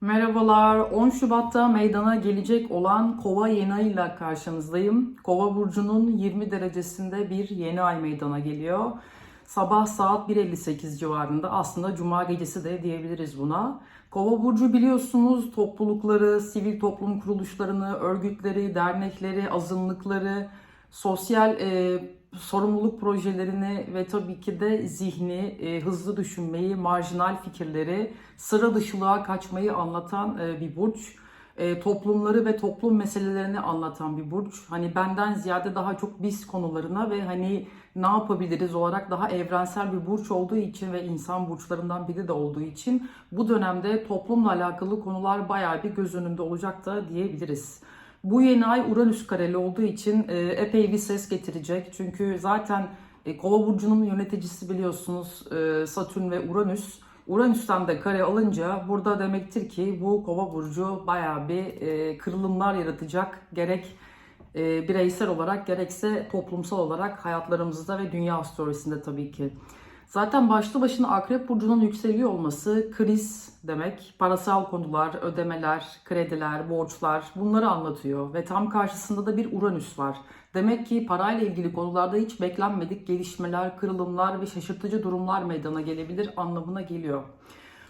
Merhabalar. 10 Şubat'ta meydana gelecek olan Kova yeni ay ile karşınızdayım. Kova burcunun 20 derecesinde bir yeni ay meydana geliyor. Sabah saat 1.58 civarında aslında cuma gecesi de diyebiliriz buna. Kova burcu biliyorsunuz toplulukları, sivil toplum kuruluşlarını, örgütleri, dernekleri, azınlıkları, sosyal e, sorumluluk projelerini ve tabii ki de zihni, e, hızlı düşünmeyi, marjinal fikirleri, sıra dışılığa kaçmayı anlatan e, bir burç. E, toplumları ve toplum meselelerini anlatan bir burç. Hani benden ziyade daha çok biz konularına ve hani ne yapabiliriz olarak daha evrensel bir burç olduğu için ve insan burçlarından biri de olduğu için bu dönemde toplumla alakalı konular bayağı bir göz önünde olacak da diyebiliriz. Bu yeni ay Uranüs kareli olduğu için e, epey bir ses getirecek. Çünkü zaten e, Kova burcunun yöneticisi biliyorsunuz e, Satürn ve Uranüs. Uranüs'ten de kare alınca burada demektir ki bu Kova burcu bayağı bir kırılımlar yaratacak. Gerek bireysel olarak gerekse toplumsal olarak hayatlarımızda ve dünya astrolojisinde tabii ki. Zaten başlı başına Akrep Burcu'nun yükseliyor olması kriz demek. Parasal konular, ödemeler, krediler, borçlar bunları anlatıyor. Ve tam karşısında da bir Uranüs var. Demek ki parayla ilgili konularda hiç beklenmedik gelişmeler, kırılımlar ve şaşırtıcı durumlar meydana gelebilir anlamına geliyor.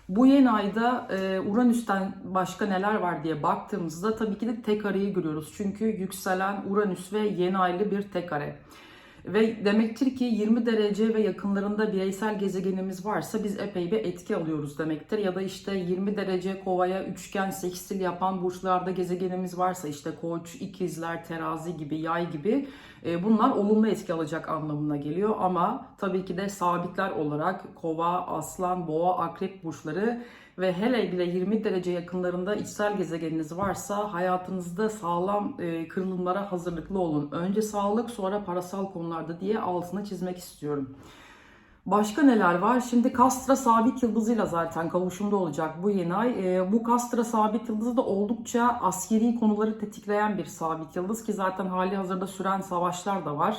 Bu yeni ayda e, Uranüs'ten başka neler var diye baktığımızda tabii ki de tek areyi görüyoruz. Çünkü yükselen Uranüs ve yeni aylı bir tek are. Ve demektir ki 20 derece ve yakınlarında bireysel gezegenimiz varsa biz epey bir etki alıyoruz demektir. Ya da işte 20 derece kovaya üçgen sekstil yapan burçlarda gezegenimiz varsa işte koç, ikizler, terazi gibi, yay gibi e, bunlar olumlu etki alacak anlamına geliyor. Ama tabii ki de sabitler olarak kova, aslan, boğa, akrep burçları ve hele bile 20 derece yakınlarında içsel gezegeniniz varsa hayatınızda sağlam e, kırılımlara hazırlıklı olun. Önce sağlık sonra parasal konularda diye altına çizmek istiyorum. Başka neler var? Şimdi Kastra sabit yıldızıyla zaten kavuşumda olacak bu yeni ay. E, bu Kastra sabit yıldızı da oldukça askeri konuları tetikleyen bir sabit yıldız ki zaten hali hazırda süren savaşlar da var.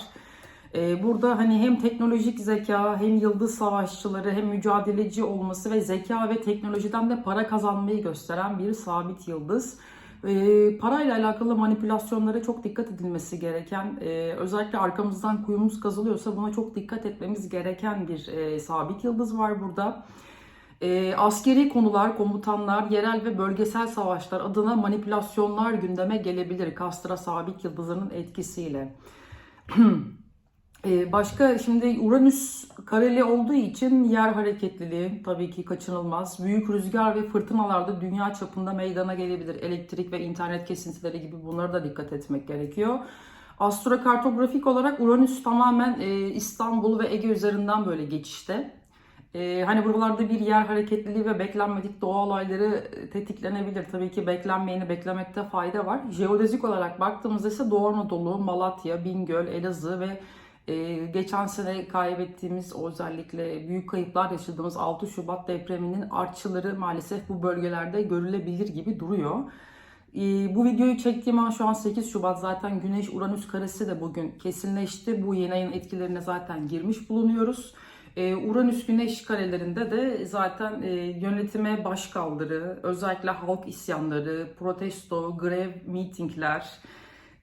Ee, burada hani hem teknolojik zeka hem yıldız savaşçıları hem mücadeleci olması ve zeka ve teknolojiden de para kazanmayı gösteren bir sabit yıldız. Ee, parayla alakalı manipülasyonlara çok dikkat edilmesi gereken, e, özellikle arkamızdan kuyumuz kazılıyorsa buna çok dikkat etmemiz gereken bir e, sabit yıldız var burada. E, askeri konular, komutanlar, yerel ve bölgesel savaşlar adına manipülasyonlar gündeme gelebilir Kastra sabit yıldızının etkisiyle. Ee, başka şimdi Uranüs kareli olduğu için yer hareketliliği tabii ki kaçınılmaz. Büyük rüzgar ve fırtınalarda dünya çapında meydana gelebilir. Elektrik ve internet kesintileri gibi bunlara da dikkat etmek gerekiyor. Astrokartografik olarak Uranüs tamamen e, İstanbul ve Ege üzerinden böyle geçişte. E, hani buralarda bir yer hareketliliği ve beklenmedik doğa olayları tetiklenebilir. Tabii ki beklenmeyeni beklemekte fayda var. Jeodezik olarak baktığımızda ise Doğu Anadolu, Malatya, Bingöl, Elazığ ve ee, geçen sene kaybettiğimiz özellikle büyük kayıplar yaşadığımız 6 Şubat depreminin artçıları maalesef bu bölgelerde görülebilir gibi duruyor. Ee, bu videoyu çektiğim an şu an 8 Şubat zaten Güneş Uranüs karesi de bugün kesinleşti. Bu yeni ayın etkilerine zaten girmiş bulunuyoruz. Ee, Uranüs Güneş karelerinde de zaten e, yönetime baş kaldırı, özellikle halk isyanları, protesto, grev, mitingler,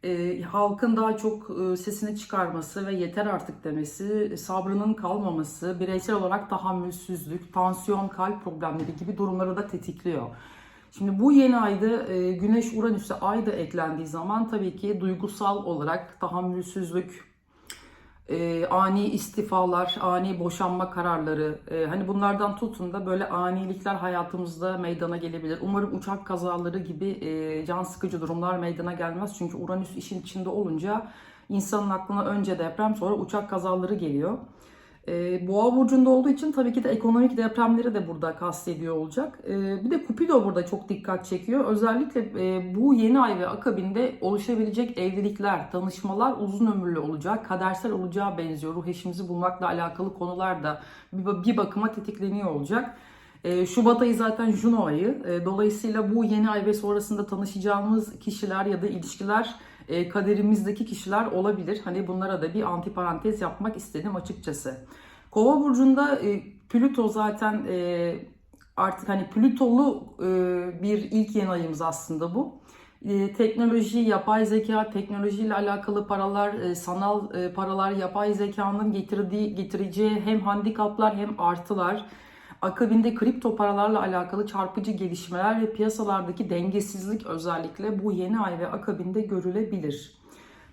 e, halkın daha çok e, sesini çıkarması ve yeter artık demesi, sabrının kalmaması, bireysel olarak tahammülsüzlük, tansiyon, kalp problemleri gibi durumları da tetikliyor. Şimdi bu yeni ayda e, Güneş Uranüs'e ay da eklendiği zaman tabii ki duygusal olarak tahammülsüzlük, e, ani istifalar, ani boşanma kararları, e, hani bunlardan tutun da böyle anilikler hayatımızda meydana gelebilir. Umarım uçak kazaları gibi e, can sıkıcı durumlar meydana gelmez. Çünkü Uranüs işin içinde olunca insanın aklına önce deprem sonra uçak kazaları geliyor. E, Boğa burcunda olduğu için tabii ki de ekonomik depremleri de burada kastediyor olacak. E, bir de Cupido burada çok dikkat çekiyor. Özellikle e, bu yeni ay ve akabinde oluşabilecek evlilikler, tanışmalar uzun ömürlü olacak. Kadersel olacağı benziyor. Ruh eşimizi bulmakla alakalı konular da bir, bir bakıma tetikleniyor olacak. E, Şubat ayı zaten Juno ayı. E, dolayısıyla bu yeni ay ve sonrasında tanışacağımız kişiler ya da ilişkiler e, kaderimizdeki kişiler olabilir. Hani bunlara da bir antiparantez yapmak istedim açıkçası. Kova burcunda e, Plüto zaten e, artık hani Plütolu e, bir ilk yeni ayımız aslında bu. E, teknoloji, yapay zeka, teknolojiyle alakalı paralar, e, sanal e, paralar, yapay zekanın getirdiği getireceği hem handikaplar hem artılar. Akabinde kripto paralarla alakalı çarpıcı gelişmeler ve piyasalardaki dengesizlik özellikle bu yeni ay ve akabinde görülebilir.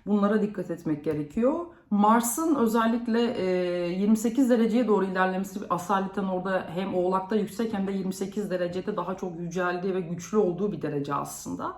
Bunlara dikkat etmek gerekiyor. Mars'ın özellikle e, 28 dereceye doğru ilerlemesi asaleten orada hem Oğlak'ta yüksek hem de 28 derecede daha çok yüceldiği ve güçlü olduğu bir derece aslında.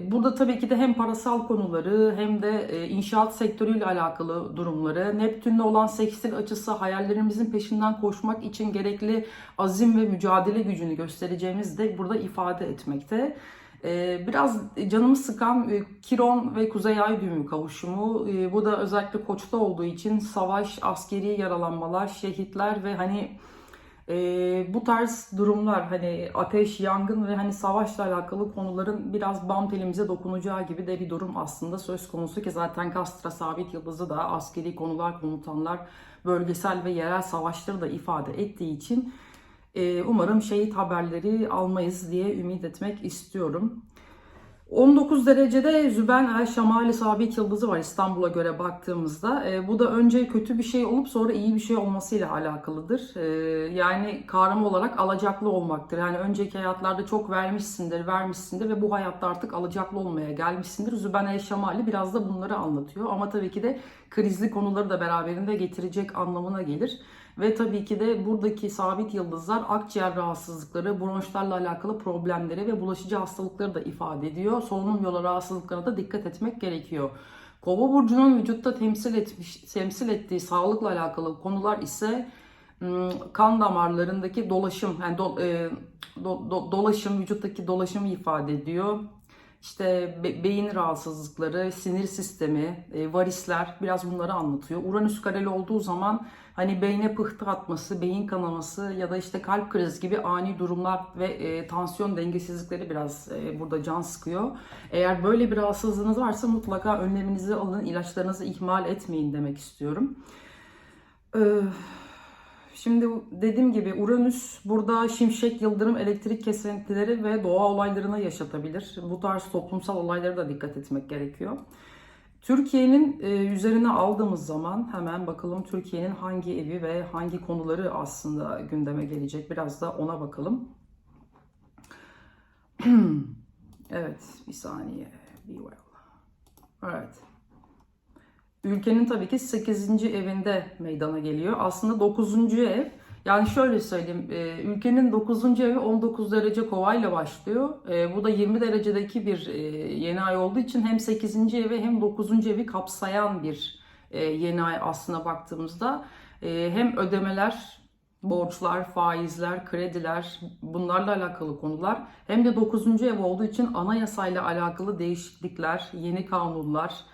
Burada tabii ki de hem parasal konuları hem de e, inşaat sektörüyle alakalı durumları, Neptün'le olan sekstil açısı hayallerimizin peşinden koşmak için gerekli azim ve mücadele gücünü göstereceğimiz de burada ifade etmekte. E, Biraz canımı sıkan e, Kiron ve Kuzey Ay düğümü kavuşumu. Bu da özellikle Koç'ta olduğu için savaş, askeri yaralanmalar, şehitler ve hani ee, bu tarz durumlar hani ateş, yangın ve hani savaşla alakalı konuların biraz bam telimize dokunacağı gibi de bir durum aslında söz konusu ki zaten Kastra Sabit Yıldızı da askeri konular, komutanlar, bölgesel ve yerel savaşları da ifade ettiği için e, umarım şehit haberleri almayız diye ümit etmek istiyorum. 19 derecede Züben Şamali Sabit Yıldızı var İstanbul'a göre baktığımızda. E, bu da önce kötü bir şey olup sonra iyi bir şey olmasıyla alakalıdır. E, yani kavram olarak alacaklı olmaktır. Yani önceki hayatlarda çok vermişsindir, vermişsindir ve bu hayatta artık alacaklı olmaya gelmişsindir. Züben Şamali biraz da bunları anlatıyor. Ama tabii ki de krizli konuları da beraberinde getirecek anlamına gelir. Ve tabii ki de buradaki sabit yıldızlar akciğer rahatsızlıkları, bronşlarla alakalı problemleri ve bulaşıcı hastalıkları da ifade ediyor. Solunum yolu rahatsızlıklarına da dikkat etmek gerekiyor. Kova burcunun vücutta temsil etmiş temsil ettiği sağlıkla alakalı konular ise ım, kan damarlarındaki dolaşım, yani do, e, do- do- dolaşım, vücuttaki dolaşımı ifade ediyor. İşte be- beyin rahatsızlıkları, sinir sistemi, e, varisler biraz bunları anlatıyor. Uranüs kareli olduğu zaman hani beyne pıhtı atması, beyin kanaması ya da işte kalp krizi gibi ani durumlar ve e, tansiyon dengesizlikleri biraz e, burada can sıkıyor. Eğer böyle bir rahatsızlığınız varsa mutlaka önleminizi alın, ilaçlarınızı ihmal etmeyin demek istiyorum. Ee, Şimdi dediğim gibi Uranüs burada şimşek, yıldırım, elektrik kesintileri ve doğa olaylarına yaşatabilir. Bu tarz toplumsal olaylara da dikkat etmek gerekiyor. Türkiye'nin e, üzerine aldığımız zaman hemen bakalım Türkiye'nin hangi evi ve hangi konuları aslında gündeme gelecek. Biraz da ona bakalım. evet, bir saniye. Be well. Evet. Ülkenin tabii ki 8. evinde meydana geliyor. Aslında 9. ev yani şöyle söyleyeyim e, ülkenin 9. evi 19 derece kovayla başlıyor. E, bu da 20 derecedeki bir e, yeni ay olduğu için hem 8. evi hem 9. evi kapsayan bir yeni ay aslına baktığımızda hem ödemeler borçlar, faizler, krediler bunlarla alakalı konular hem de 9. ev olduğu için anayasayla alakalı değişiklikler, yeni kanunlar,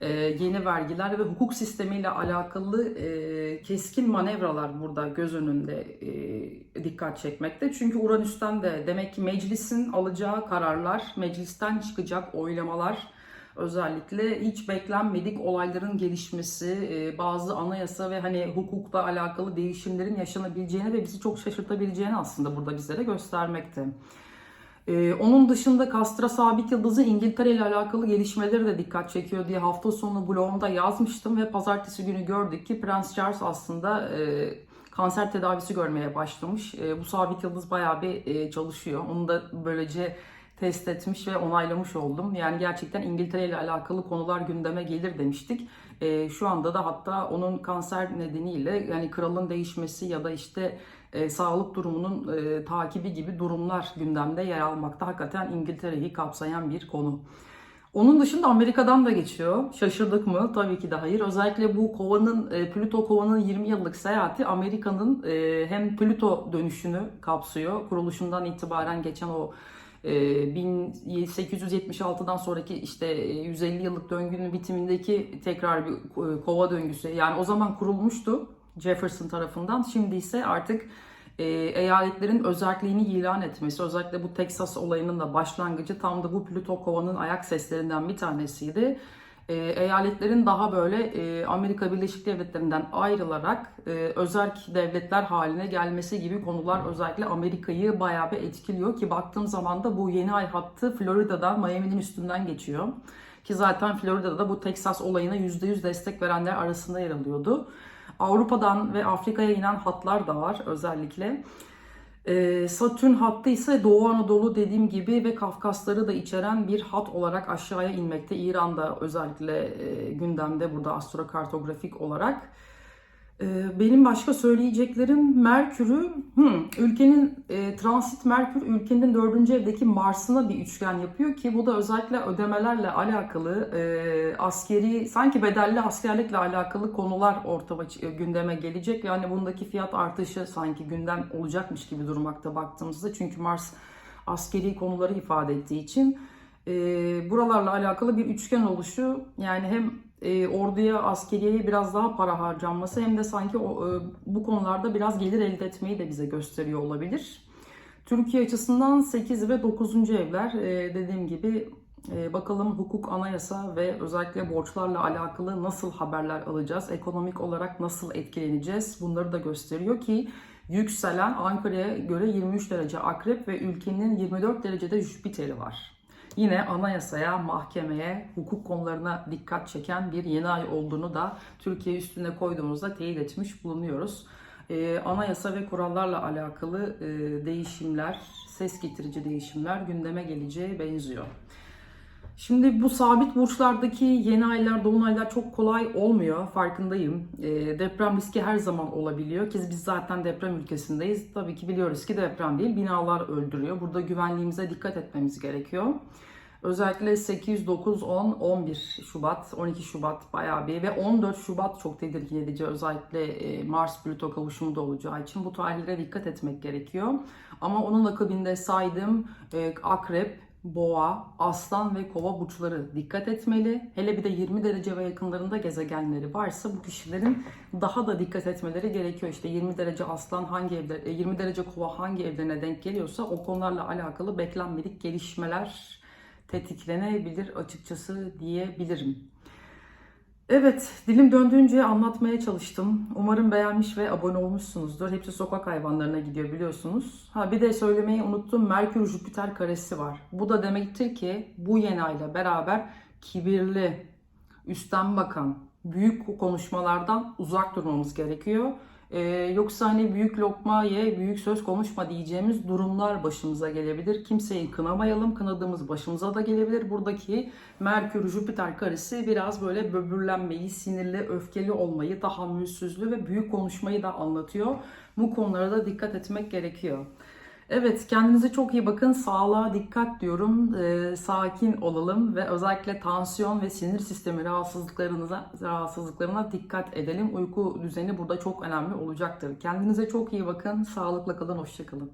e, yeni vergiler ve hukuk sistemiyle alakalı e, keskin manevralar burada göz önünde e, dikkat çekmekte. Çünkü Uranüs'ten de demek ki meclisin alacağı kararlar, meclisten çıkacak oylamalar, özellikle hiç beklenmedik olayların gelişmesi, bazı anayasa ve hani hukukla alakalı değişimlerin yaşanabileceğini ve bizi çok şaşırtabileceğini aslında burada bizlere göstermekte. Ee, onun dışında Kastra Sabit Yıldız'ı İngiltere ile alakalı gelişmeleri de dikkat çekiyor diye hafta sonu blogumda yazmıştım ve pazartesi günü gördük ki Prens Charles aslında e, kanser tedavisi görmeye başlamış. E, bu Sabit Yıldız bayağı bir e, çalışıyor. Onu da böylece test etmiş ve onaylamış oldum. Yani gerçekten İngiltere ile alakalı konular gündeme gelir demiştik. E, şu anda da hatta onun kanser nedeniyle yani kralın değişmesi ya da işte e, sağlık durumunun e, takibi gibi durumlar gündemde yer almakta. Hakikaten İngiltere'yi kapsayan bir konu. Onun dışında Amerika'dan da geçiyor. Şaşırdık mı? Tabii ki de hayır. Özellikle bu kovanın, e, Plüto kovanın 20 yıllık seyahati Amerika'nın e, hem Plüto dönüşünü kapsıyor. Kuruluşundan itibaren geçen o e, 1876'dan sonraki işte e, 150 yıllık döngünün bitimindeki tekrar bir e, kova döngüsü. Yani o zaman kurulmuştu Jefferson tarafından. Şimdi ise artık e, eyaletlerin özelliğini ilan etmesi, özellikle bu Texas olayının da başlangıcı tam da bu Plüto kovanın ayak seslerinden bir tanesiydi. e, eyaletlerin daha böyle e, Amerika Birleşik Devletleri'nden ayrılarak e, özerk devletler haline gelmesi gibi konular özellikle Amerika'yı bayağı bir etkiliyor ki baktığım zaman da bu yeni ay hattı Florida'dan Miami'nin üstünden geçiyor. Ki zaten Florida'da da bu Texas olayına %100 destek verenler arasında yer alıyordu. Avrupa'dan ve Afrika'ya inen hatlar da var özellikle. Ee, Satürn hattı ise Doğu Anadolu dediğim gibi ve Kafkasları da içeren bir hat olarak aşağıya inmekte. İran'da özellikle e, gündemde burada astrokartografik olarak. Ee, benim başka söyleyeceklerim Merkür'ü, ülkenin e, transit Merkür ülkenin dördüncü evdeki Mars'ına bir üçgen yapıyor ki bu da özellikle ödemelerle alakalı e, askeri sanki bedelli askerlikle alakalı konular ortama çı- gündeme gelecek. Yani bundaki fiyat artışı sanki gündem olacakmış gibi durmakta baktığımızda çünkü Mars askeri konuları ifade ettiği için e, buralarla alakalı bir üçgen oluşu yani hem e, orduya, askeriyeye biraz daha para harcanması hem de sanki o, e, bu konularda biraz gelir elde etmeyi de bize gösteriyor olabilir. Türkiye açısından 8 ve 9. evler e, dediğim gibi e, bakalım hukuk, anayasa ve özellikle borçlarla alakalı nasıl haberler alacağız, ekonomik olarak nasıl etkileneceğiz bunları da gösteriyor ki yükselen Ankara'ya göre 23 derece akrep ve ülkenin 24 derecede Jüpiter'i var. Yine anayasaya, mahkemeye, hukuk konularına dikkat çeken bir yeni ay olduğunu da Türkiye üstüne koyduğumuzda teyit etmiş bulunuyoruz. Ee, anayasa ve kurallarla alakalı e, değişimler, ses getirici değişimler gündeme geleceğe benziyor. Şimdi bu sabit burçlardaki yeni aylar, dolunaylar çok kolay olmuyor. Farkındayım. E, deprem riski her zaman olabiliyor. Ki biz zaten deprem ülkesindeyiz. Tabii ki biliyoruz ki deprem değil, binalar öldürüyor. Burada güvenliğimize dikkat etmemiz gerekiyor. Özellikle 8, 9, 10, 11 Şubat, 12 Şubat bayağı bir ve 14 Şubat çok tedirgin edici. Özellikle e, Mars-Plüto kavuşumu da olacağı için bu tarihlere dikkat etmek gerekiyor. Ama onun akabinde saydığım e, Akrep, Boğa, Aslan ve Kova burçları dikkat etmeli. Hele bir de 20 derece ve yakınlarında gezegenleri varsa bu kişilerin daha da dikkat etmeleri gerekiyor. İşte 20 derece Aslan hangi evde, e, 20 derece Kova hangi evlerine denk geliyorsa o konularla alakalı beklenmedik gelişmeler tetiklenebilir açıkçası diyebilirim. Evet, dilim döndüğünce anlatmaya çalıştım. Umarım beğenmiş ve abone olmuşsunuzdur. Hepsi sokak hayvanlarına gidiyor biliyorsunuz. Ha bir de söylemeyi unuttum. Merkür Jüpiter karesi var. Bu da demektir ki bu yeni ayla beraber kibirli, üstten bakan, büyük konuşmalardan uzak durmamız gerekiyor. Ee, yoksa hani büyük lokma ye, büyük söz konuşma diyeceğimiz durumlar başımıza gelebilir. Kimseyi kınamayalım, kınadığımız başımıza da gelebilir. Buradaki Merkür Jüpiter karesi biraz böyle böbürlenmeyi, sinirli, öfkeli olmayı, tahammülsüzlüğü ve büyük konuşmayı da anlatıyor. Bu konulara da dikkat etmek gerekiyor. Evet, kendinize çok iyi bakın. Sağlığa dikkat diyorum. Ee, sakin olalım ve özellikle tansiyon ve sinir sistemi rahatsızlıklarınıza rahatsızlıklarına dikkat edelim. Uyku düzeni burada çok önemli olacaktır. Kendinize çok iyi bakın. Sağlıkla kalın, hoşçakalın.